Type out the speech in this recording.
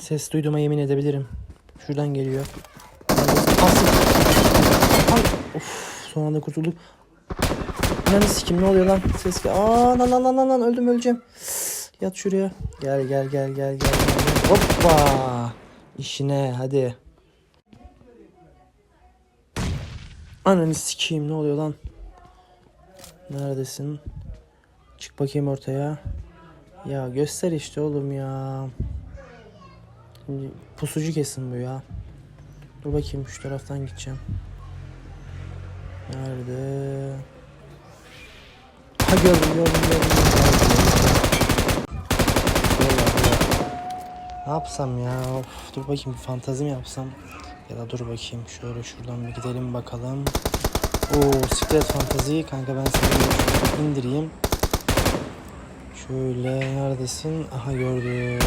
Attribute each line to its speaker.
Speaker 1: Ses duyduğuma yemin edebilirim. Şuradan geliyor. Asıl. Ay. Of son kurtulduk. Lan sikim ne oluyor lan? Ses gel. Aa lan lan lan lan öldüm öleceğim. Yat şuraya. Gel gel gel gel. gel. Hoppa. İşine hadi. Ananı sikeyim ne oluyor lan? Neredesin? Çık bakayım ortaya. Ya göster işte oğlum ya. Şimdi pusucu kesin bu ya. Dur bakayım şu taraftan gideceğim. Nerede? Ha gördüm gördüm gördüm. Ne yapsam ya? Of, dur bakayım bir fantezi mi yapsam? Ya da dur bakayım şöyle şuradan bir gidelim bakalım. Oo siklet fantezi kanka ben seni indireyim. Şöyle neredesin? Aha gördüm.